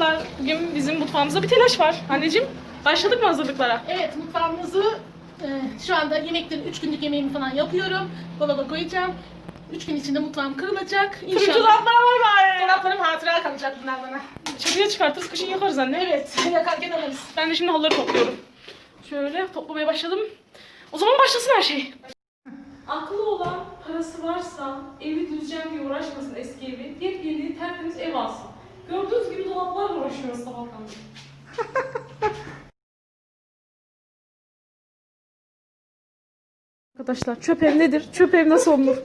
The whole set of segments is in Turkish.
Merhabalar. Bugün bizim mutfağımızda bir telaş var. Anneciğim başladık mı hazırlıklara? Evet mutfağımızı e, şu anda yemeklerin 3 günlük yemeğimi falan yapıyorum. Dolaba koyacağım. 3 gün içinde mutfağım kırılacak. İnşallah. dolaplara var bari. Dolaplarım hatıra kalacak bunlar bana. Çatıya çıkartırız kışın yakarız anne. Evet yakarken alırız. Ben de şimdi halıları topluyorum. Şöyle toplamaya başladım. O zaman başlasın her şey. Akıllı olan parası varsa evi düzeceğim diye uğraşmasın eski evi. Yepyeni tertemiz ev alsın. Gördüğünüz gibi dolaplarla uğraşıyoruz sabahtan. Arkadaşlar çöp ev nedir? Çöp ev nasıl olunur?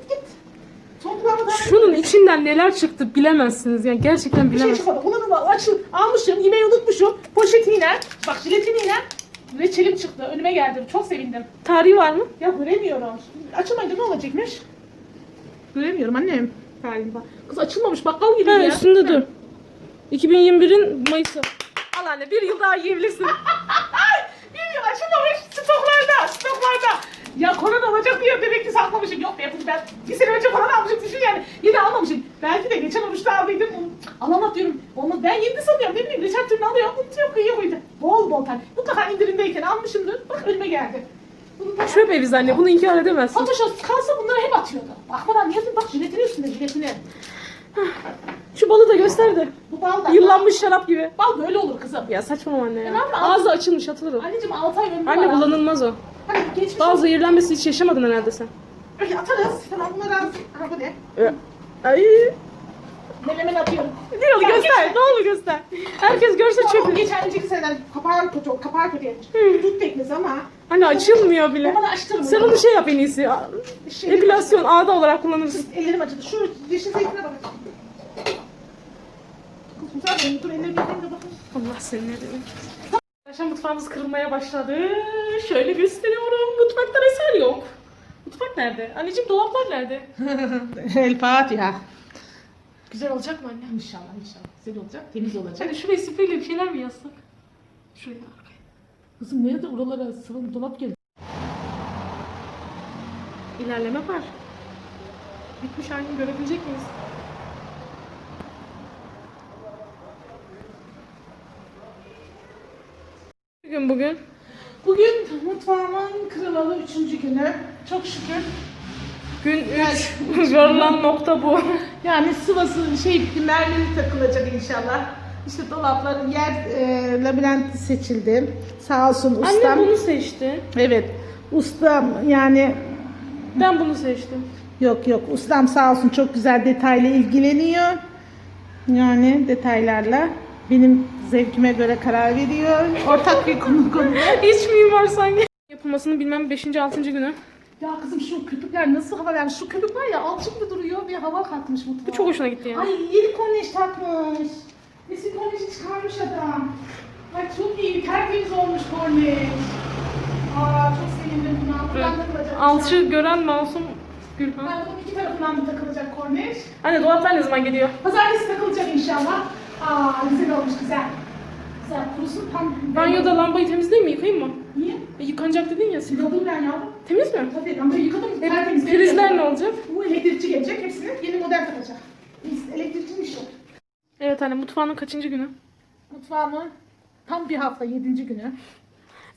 Şunun içinden neler çıktı bilemezsiniz. Yani gerçekten bir şey bilemezsiniz. çıkmadı. Bunu da açıl almışım. Yemeği unutmuşum. Poşetiyle. Bak jiletiniyle. Reçelim çıktı. Önüme geldi. Çok sevindim. Tarihi var mı? Ya göremiyorum. Açılmayınca ne olacakmış? Göremiyorum annem. Galiba. Kız açılmamış bakkal gibi Ha, ya. üstünde dur. 2021'in Mayıs'ı. Al anne bir yıl daha yiyebilirsin. Bilmiyorum açılmamış stoklarda, stoklarda. Ya korona olacak diye demek ki saklamışım. Yok be ben bir sene önce falan almışım düşün yani. Yine almamışım. Belki de geçen oruçta aldıydım. Alamat diyorum. Olmaz. Ben yedi sanıyorum. Ne bileyim geçen türlü alıyorum. Unutuyorum kıyıya koydu. Bol bol tane. Mutlaka indirimdeyken almışımdır. Bak önüme geldi. Çöp eviz anne bunu inkar edemezsin. Photoshop kalsa bunları hep atıyordu. Bakmadan niye bak jiletini üstünde jiletini. Şu balı da göster de. Bu bal da. Yıllanmış şarap gibi. Bal böyle olur kızım. Ya saçmalama anne ya. E? Ağzı açılmış atılır o. Anneciğim 6 ay ömrü Anne var. kullanılmaz o. Hadi geçmiş. Bal zehirlenmesi hiç yaşamadın herhalde sen. Öyle atarız. Tamam bunları az. Ha bu ne? Ay. Menemen atıyorum. Ne olur göster. Ne olur göster. Herkes görse çöpü. geçen önceki seneden kapağı kötü, kapağı kötü yemiş. Dut teknesi ama Anne açılmıyor bile. bana açtırmıyor. Sen onu şey yap en iyisi. Şey- Epilasyon ağda olarak kullanırsın. Ellerim acıdı. Şu yeşil zeytine bak. Dur yıkayayım da. Allah seni ne demek. Arkadaşlar mutfağımız kırılmaya başladı. Şöyle gösteriyorum. Mutfakta eser yok. Mutfak nerede? Anneciğim dolaplar nerede? El Fatiha. Güzel olacak mı anne? İnşallah inşallah. Güzel olacak. Temiz olacak. Hani şuraya spreyle bir şeyler mi yazsak? Şuraya arkaya. Kızım nerede oralara sıvı dolap geldi. İlerleme var. Bitmiş halini görebilecek miyiz? Bugün bugün Bugün mutfağımın kırılalı üçüncü günü. Çok şükür. gün 3 varılan nokta bu. Yani sıvası şey mermeri takılacak inşallah. İşte dolapların yer e, labirent seçildi. Sağ olsun ustam. Anne bunu seçti. Evet. Ustam yani Ben bunu seçtim. yok yok ustam sağ olsun çok güzel detaylı ilgileniyor. Yani detaylarla benim zevkime göre karar veriyor. Ortak bir konu konuda. Hiç mimar sanki. Yapılmasının bilmem 5. 6. günü. Ya kızım şu köpükler nasıl hava vermiş? Şu köpük var ya alçık bir duruyor bir hava katmış mutfağa. Bu çok hoşuna gitti yani. Ay yeni korneş takmış. Eski korneşi çıkarmış adam. Ay çok iyi tertemiz olmuş korneş. Aa çok sevindim buna. Buradan takılacak. Alçı gören masum Gülhan. Ben bunun iki tarafından mı takılacak korneş? Anne dolaplar ne zaman geliyor? Pazartesi takılacak inşallah. Aa güzel olmuş güzel. Güzel kurusun tam. Banyoda lambayı temizleyeyim mi yıkayayım mı? Niye? E, yıkanacak dedin ya. sil- Yıkadım ben yavrum. Temiz mi? Tabii ama yıkadım. E, tertemiz. prizler ne olacak? Bu elektrikçi gelecek hepsini yeni model takacak. Biz elektrikçinin işi. Evet anne mutfağının kaçıncı günü? Mutfağımın tam bir hafta yedinci günü.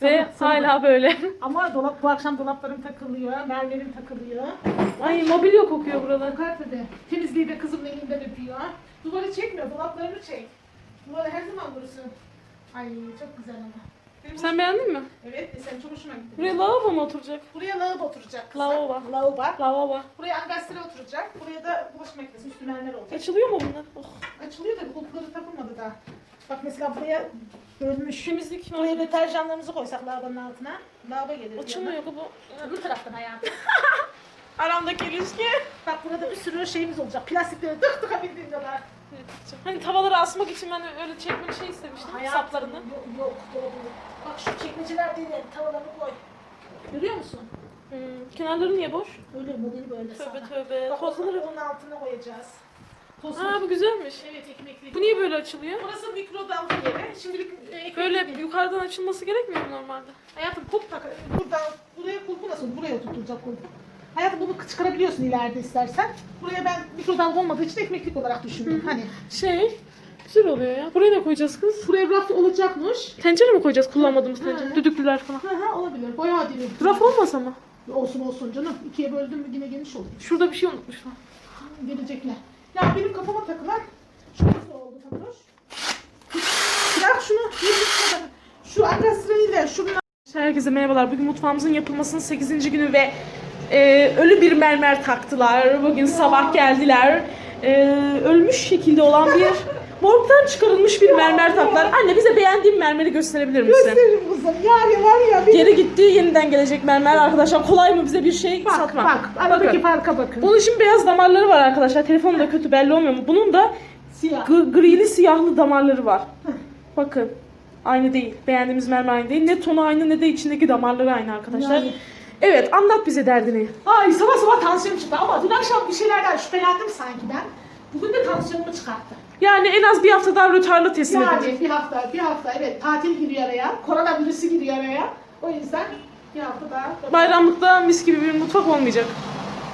Ve Sana- hala böyle. Ama dolap bu akşam dolaplarım takılıyor, mermerim takılıyor. Ay mobilya kokuyor buralar. Fakat de temizliği de kızımın elinden öpüyor. Duvarı çekmiyor, dolaplarını çek. Duvarı her zaman dursun. Ay çok güzel ama. Benim Sen beğendin mi? Evet, desen çok hoşuma gitti. Buraya lavabo mu oturacak? Buraya lavabo oturacak kızım. Lavabo. Lavabo. Lavabo. Buraya angastre oturacak. Buraya da bulaşık makinesi, mermer olacak. Açılıyor mu bunlar? Oh. Açılıyor da kulpları takılmadı daha. Bak mesela buraya bölmüş. Temizlik Buraya deterjanlarımızı koysak lavabonun altına. Lavabo gelir. Açılmıyor bu. Öbür taraftan hayatım. Aramdaki ilişki. Bak burada bir sürü şeyimiz olacak. Plastikleri tık tıka bildiğin kadar. Hani tavaları asmak için ben öyle çekmeli şey istemiştim. Hayatım, Saplarını. Yok, yok. Bak şu çekmeceler değil de tavalarını koy. Görüyor musun? Hmm, kenarları niye boş? Öyle modeli böyle Tövbe sana. tövbe. Bak Tozları. bunun altına koyacağız. Toz Aa bu güzelmiş. Evet ekmekli. Bu niye böyle açılıyor? Burası mikrodalga yeri. Şimdilik e, ekmek Böyle değil. yukarıdan açılması gerekmiyor mu normalde? Hayatım kulp tak. Buradan buraya kulpu nasıl? Buraya oturtulacak kulpu. Hayatım bunu çıkarabiliyorsun ileride istersen. Buraya ben mikrodalga olmadığı için ekmeklik olarak düşündüm. Hani Şey, Güzel oluyor ya. Buraya ne koyacağız kız? Buraya raf olacakmış. Tencere mi koyacağız kullanmadığımız tencere? Hı. Düdüklüler falan. Ha ha olabilir. Bayağı diri. Raf olmasa mı? Olsun olsun canım. İkiye böldüm mü yine geniş olur. Şurada bir şey unutmuşlar. Gelecekler. Ya benim kafama takılan şu nasıl oldu Fatoş? Bırak şunu. yürü kadar. Şu arka sırayla şunun Herkese merhabalar. Bugün mutfağımızın yapılmasının 8. günü ve e, ölü bir mermer taktılar. Bugün sabah geldiler. E, ölmüş şekilde olan bir morgdan çıkarılmış bir mermer taktılar. Anne bize beğendiğin mermeri gösterebilir misin? gösteririm kızım. Yani var ya. benim- Geri gitti, yeniden gelecek mermer arkadaşlar. Kolay mı bize bir şey Bak satmak? bak. Aradaki Bakın. farka bakın. Bunun için beyaz damarları var arkadaşlar. Telefonu da kötü belli olmuyor mu? Bunun da Siyah. Grili siyahlı damarları var. Bakın. Aynı değil. Beğendiğimiz mermer aynı değil. Ne tonu aynı ne de içindeki damarları aynı arkadaşlar. Yani. Evet anlat bize derdini. Ay sabah sabah tansiyonum çıktı ama dün akşam bir şeylerden şüphelendim sanki ben. Bugün de tansiyonumu çıkarttı. Yani en az bir hafta daha rötarlı teslim Yani edecek. bir hafta, bir hafta evet tatil giriyor araya. Koronavirüsü giriyor araya. O yüzden bir hafta daha. Bayramlıkta mis gibi bir mutfak olmayacak.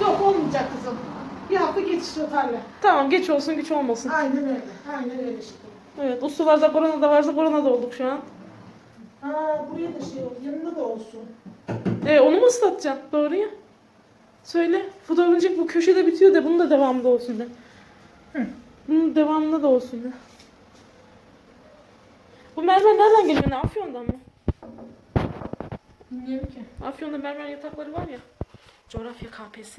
Yok olmayacak kızım. Bir hafta geçiş yeterli. Tamam geç olsun güç olmasın. Aynen öyle. Aynen öyle işte. Evet ustalarda korona da varsa korona da olduk şu an. Ha buraya da şey oldu. Yanında da olsun. Mu ıslatacaksın? Doğru ya. Söyle. Fotoğrafıncık bu köşede bitiyor da bunun da devamında olsun de. Hı. Bunun devamında da olsun de. Bu mermer nereden geliyor? Ne Afyon'dan mı? Bilmiyorum ki. Afyon'da mermer yatakları var ya. Coğrafya KPSS.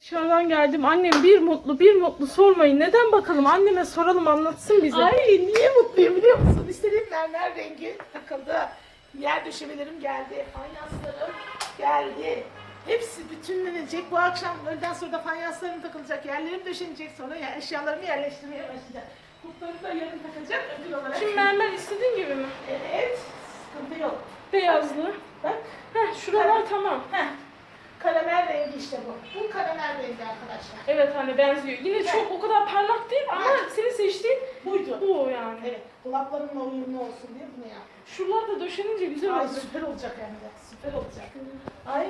Dışarıdan geldim. Annem bir mutlu bir mutlu sormayın. Neden bakalım? Anneme soralım anlatsın bize. Ay niye mutluyum biliyor musun? İstediğim mermer rengi takıldı. Yer döşemelerim geldi. Fayanslarım geldi. Hepsi bütünlenecek. Bu akşam öğleden sonra da fayanslarım takılacak. Yerlerim döşenecek sonra ya eşyalarımı yerleştirmeye başlayacağım. Kulplarımı da yarın takacağım ödül olarak. Şimdi mermer istediğin gibi mi? Evet. Sıkıntı yok. Beyazlı. Bak. Heh şuralar tamam. Heh. Karamel rengi işte bu. Bu karamel rengi arkadaşlar. Evet hani benziyor. Yine çok o kadar parlak değil ama Evet. senin seçtiğin Buydu. bu yani. Evet. Dolaplarımla uyumlu olsun diye bunu yaptım. Şuralar da döşenince güzel Ay oldu. süper olacak hem de. Süper olacak. Ay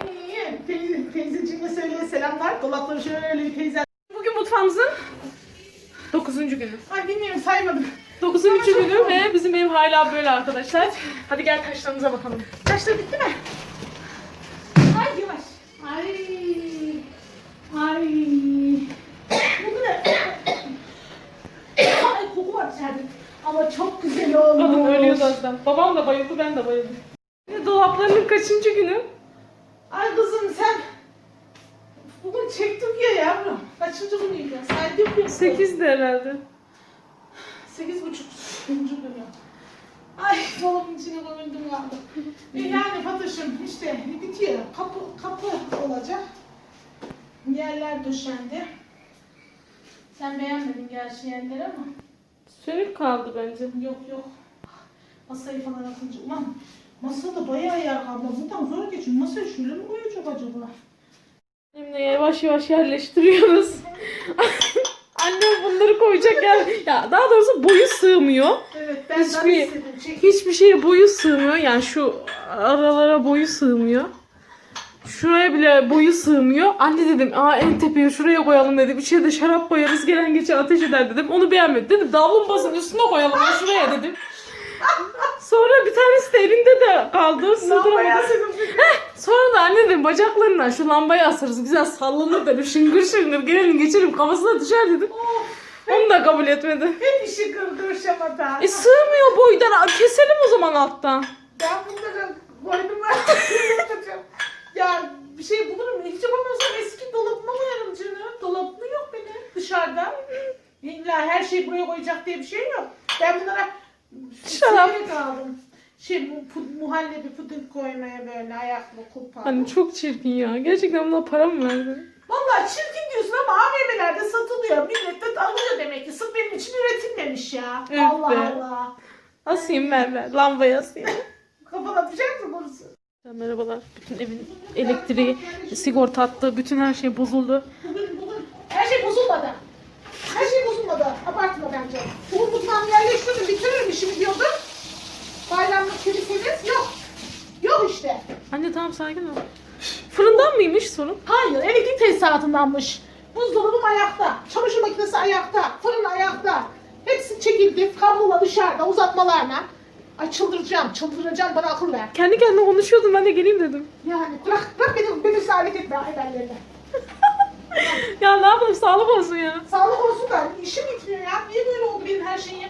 teyze, teyzeciğime söyle selamlar. Dolapları şöyle teyze. Bugün mutfağımızın 9. günü. Ay bilmiyorum saymadım. 9. günü ve bizim ev hala böyle arkadaşlar. Hadi gel taşlarımıza bakalım. Taşlar bitti mi? Ay yavaş. Ay. Ay. Ne? Ay koku var içeride. Ama çok güzel olmuş. Kadın ölüyordu azdan. Babam da bayıldı ben de bayıldım. Dolaplarının kaçıncı günü? Ay kızım sen bugün çektik ya yavrum. Kaçıncı? Saydım ya. 8 de herhalde. Sekiz buçuk. Günü. Ay dolabın içine gömüldüm kaldım. E yani Fatoş'um işte bitiyor. Kapı, kapı olacak. Yerler döşendi. Sen beğenmedin gerçi yerleri ama. Sönük kaldı bence. Yok yok. Masayı falan atınca. Ulan masa da bayağı yer kaldı. Buradan zor geçiyor. Masayı şöyle mi koyacak acaba? Annemle yavaş yavaş yerleştiriyoruz. Annem bunları koyacak yer. Ya daha doğrusu boyu sığmıyor. Evet ben Hiçbir- Hiçbir... istedim. Çek. Hiçbir şeye boyu sığmıyor. Yani şu aralara boyu sığmıyor. Şuraya bile boyu sığmıyor. Anne dedim aa en tepeye şuraya koyalım dedim. İçine de şarap koyarız gelen geçen ateş eder dedim. Onu beğenmedi. Dedim davlumbazın üstüne koyalım ha şuraya dedim. Sonra bir tanesi de elinde de kaldı. Sığdıramadı. Sonra da anne dedim bacaklarından şu lambayı asarız. Güzel sallanır dedim. Şıngır şıngır gelelim geçelim kafasına düşer dedim. Onu da kabul etmedi. Hep işi kırdı şamata. E sığmıyor boydan. Keselim o zaman alttan. Ben bunları yapacağım. Ya bir şey bulurum. Hiç yapamıyorsam eski dolabıma koyarım canım. Dolabım yok benim dışarıda. İlla her şeyi buraya koyacak diye bir şey yok. Ben bunlara Şarap. aldım. Şey bu pud- muhallebi puding koymaya böyle ayaklı kupa. Hani çok çirkin ya. Gerçekten buna para mı verdin? Vallahi çirkin diyorsun ama AVM'lerde satılıyor. Millet de alıyor demek ki. Sırf benim için üretilmemiş ya. Evet Allah be. Allah. Asayım ver ver. Lambayı asayım. Kafana atacak mı burası? Merhabalar. Bütün evin elektriği, sigorta hattı, bütün her şey bozuldu. Her şey bozulmadı. Her şey bozulmadı. Abartma bence. Bugün mutfağımı yerleştirdim, bitiririm işimi diyordum. Bayramlık kiliseniz yok. Yok işte. Anne tamam sakin ol. Fırından mıymış sorun? Hayır, elektrik tesisatındanmış. Buzdolabım ayakta, çamaşır makinesi ayakta, fırın ayakta. Hepsi çekildi. Kablola dışarıda uzatmalarla. Ay çıldıracağım, çıldıracağım bana akıl ver. Kendi kendine konuşuyordum ben de geleyim dedim. Yani bırak, bırak beni, beni salet etme haberlerine. Ya ne yapalım sağlık olsun ya. Sağlık olsun da işim bitmiyor ya. Niye böyle oldu benim her şeyim?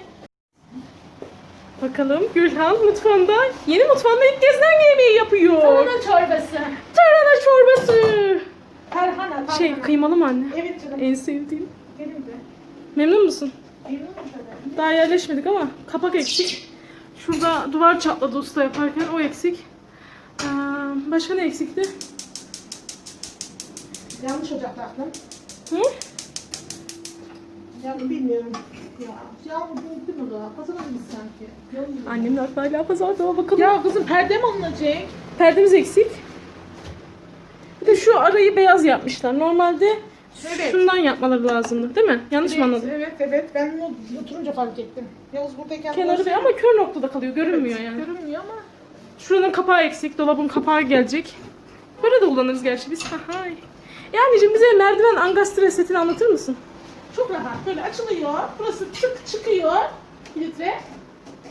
Bakalım Gülhan mutfağında yeni mutfağında ilk kez hangi yemeği yapıyor? Tarhana çorbası. Tarhana çorbası. Tarhana, tarhana. Şey kıymalı mı anne? Evet canım. En sevdiğim. Benim de. Memnun musun? Memnunum tabii. Daha yerleşmedik ama kapak eksik. Şurada duvar çatladı usta yaparken o eksik. Ee, başka ne eksikti? Yanlış ocak taktım. Hı? Yani bilmiyorum. Ya, yağmur değil mi da? Pazara mı sanki? Yolun Annemin aklı hala pazarda ama bakalım. Ya kızım perde mi alınacak? Perdemiz eksik. Bir de şu arayı beyaz yapmışlar. Normalde Evet. şundan yapmaları lazımdı değil mi? Yanlış mı anladım? Evet evet ben bunu oturunca fark ettim. Yavuz buradayken Kenarı beyaz ama kör noktada kalıyor. Görünmüyor yani. Görünmüyor ama. Şuranın kapağı eksik. Dolabın kapağı gelecek. Böyle de kullanırız gerçi biz. Hay. E anneciğim bize merdiven angastre setini anlatır mısın? Çok rahat. Böyle açılıyor. Burası tık çıkıyor. Filtre.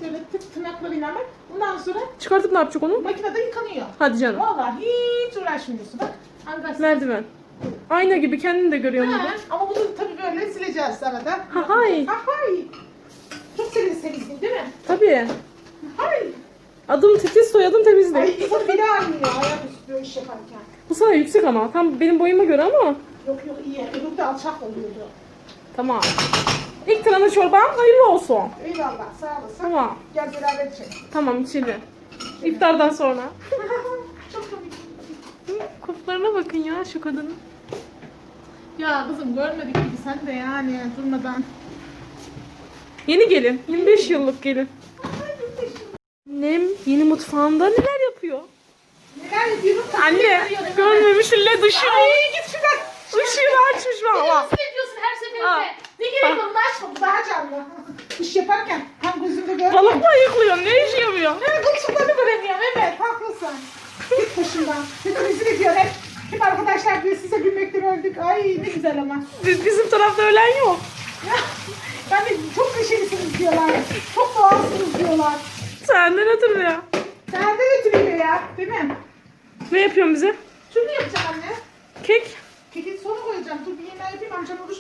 Böyle tık tırnaklarıyla bak. Ondan sonra Çıkartıp ne yapacak onu? makinede yıkanıyor. Hadi canım. Vallahi hiç uğraşmıyorsun. Bak. Angas. Merdiven. Ayna gibi kendini de Ha, burada. ama bunu tabii böyle sileceğiz arada. Ha, hay. Ha hay. Çok severiz temizliği değil mi? Tabii. Hay. Adım titiz soyadım temizlik. Ay insan bile aynıyor ayaküstü böyle iş yaparken. Bu sana yüksek ama. Tam benim boyuma göre ama. Yok yok iyi. Öbür de alçak oluyordu. Tamam. İlk tane çorban hayırlı olsun. Eyvallah sağ olasın. Tamam. Gel beraber içelim. Tamam içelim. İftardan sonra. Çok komik. Koplarına bakın ya şu kadının. Ya kızım görmedik gibi sen de yani durmadan. Yeni gelin. 25 yıllık gelin. Annem yeni mutfağında neler yapıyor? Neler yapıyorum? Anne görmemişsin led ışığı. Ay git şuradan. Işığını açmış valla. Nasıl ediyorsun her seferinde? Ne gerek onu açma bu daha canlı. İş yaparken tam gözümde görmüyorum. Balık mı ayıklıyor? Ne iş yapıyor? Ben kılçıklarını göremiyorum evet haklısın. Git başımdan. Kötü rezil ediyor hep. Hep arkadaşlar diyor size gülmekten öldük. Ay ne güzel ama. Biz, bizim tarafta ölen yok. Ya, ben de çok neşelisiniz diyorlar. Çok doğalsınız diyorlar. Senden ötürü ya. Nereden ötürüyor ya? Değil mi? Ne yapıyorsun bize? Şunu yapacağım anne. Kek. Keki sonra koyacağım. Dur bir yemeği yapayım amcam oruç.